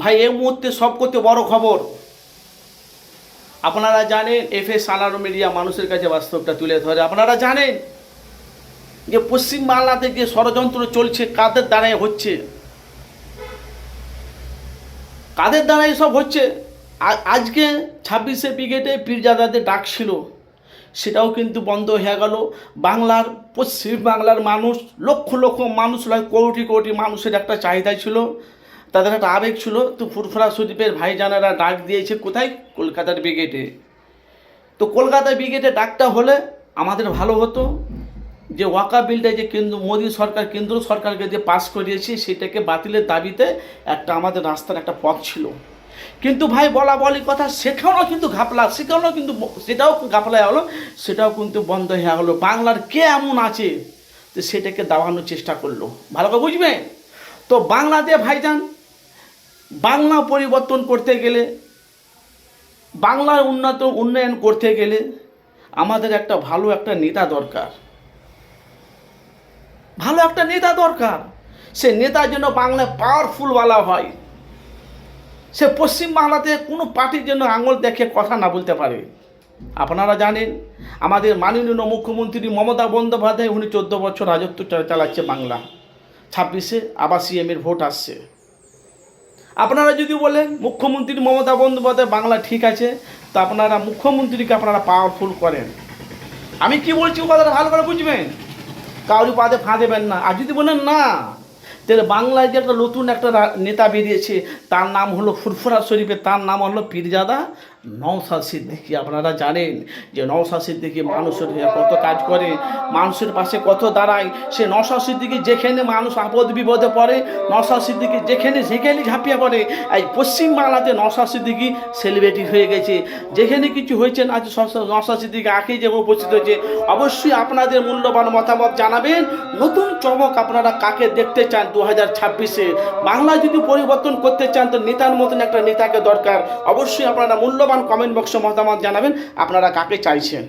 ভাই, এই মুহূর্তে সব করতে বড় খবর, আপনারা জানেন এফ এস আলারো মিডিয়া মানুষের কাছে বাস্তবটা তুলে ধরে। আপনারা জানেন যে পশ্চিমবাংলাতে যে ষড়যন্ত্র চলছে, কাদের দ্বারাই হচ্ছে? কাদের দ্বারা সব হচ্ছে? আজকে ছাব্বিশে ব্রিগেডে পীরজাদাদের ডাক ছিল। সেটাও কিন্তু বন্ধ হয়ে গেল। বাংলার, পশ্চিম বাংলার মানুষ, লক্ষ লক্ষ মানুষ নয় কোটি কোটি মানুষের একটা চাহিদা ছিল। তাদের একটা আবেগ ছিল, তো ফুরফুরা শরীফের ভাইজানেরা ডাক দিয়েছে, কোথায়? কলকাতার ব্রিগেডে। তো কলকাতা ব্রিগেডে ডাকটা হলে আমাদের ভালো হতো যে ওয়াকা বিলটা যে কেন্দ্র, মোদী সরকার, কেন্দ্র সরকারকে যে পাস করিয়েছে, সেটাকে বাতিলের দাবিতে একটা আমাদের রাস্তার একটা পথ ছিল। কিন্তু ভাই বলা বলি কথা, সেখানেও কিন্তু ঘাপলা, সেখানেও কিন্তু সেটাও ঘাপলা হলো, সেটাও কিন্তু বন্ধ হয়ে গেলো। বাংলার কে এমন আছে যে সেটাকে দাবানোর চেষ্টা করল? ভালো করে বুঝবে? তো বাংলাতে ভাইজান বাংলা পরিবর্তন করতে গেলে, বাংলার উন্নত, উন্নয়ন করতে গেলে আমাদের একটা ভালো একটা নেতা দরকার। ভালো একটা নেতা দরকার। সে নেতার জন্য বাংলায় পাওয়ারফুল বলা হয়। সে পশ্চিম বাংলাতে কোনো পার্টির জন্য আঙুল দেখে কথা না বলতে পারে। আপনারা জানেন, আমাদের মাননীয় মুখ্যমন্ত্রী মমতা বন্দ্যোপাধ্যায়, উনি চোদ্দ বছর রাজত্ব চালাচ্ছে বাংলা। ছাব্বিশে আবার সিএমের ভোট আসছে। আপনারা যদি বলেন মুখ্যমন্ত্রী মমতা বন্দ্যোপাধ্যায়, বাংলা ঠিক আছে, তো আপনারা মুখ্যমন্ত্রীকে আপনারা পাওয়ারফুল করেন। আমি কি বলছি কথাটা ভালো করে বুঝবেন? কাউরি পাতে ফাঁ দেবেন না। আর যদি বলেন না, তাহলে বাংলায় যে একটা নতুন একটা নেতা বেরিয়েছে, তার নাম হলো ফুরফুরা শরীফের, তার নাম হলো পীরজাদা নওসাদ সিদ্দিকি, আপনারা জানেন যে নওসাদ সিদ্দিকি মানুষের কত কাজ করে, মানুষের পাশে কত দাঁড়ায়। সে নওসাদ সিদ্দিকি যেখানে মানুষ আপদ বিপদে পড়ে নওসাদ সিদ্দিকি যেখানে যেখানে ঝাঁপিয়ে পড়ে, এই পশ্চিমবাংলাতে নওসাদ সিদ্দিকি সেলিব্রিটি হয়ে গেছে। যেখানে কিছু হয়েছে না নওসাদ সিদ্দিকি আঁকে যে উপস্থিত হয়েছে। অবশ্যই আপনাদের মূল্যবান মতামত জানাবেন। নতুন চমক আপনারা কাকে দেখতে চান দু হাজার ছাব্বিশে? বাংলা যদি পরিবর্তন করতে চান, তো নেতার মতন একটা নেতাকে দরকার। অবশ্যই আপনারা মূল্যবান কমেন্ট বক্সে মতামত জানাবেন। আপনারা কাকে চাইছেন?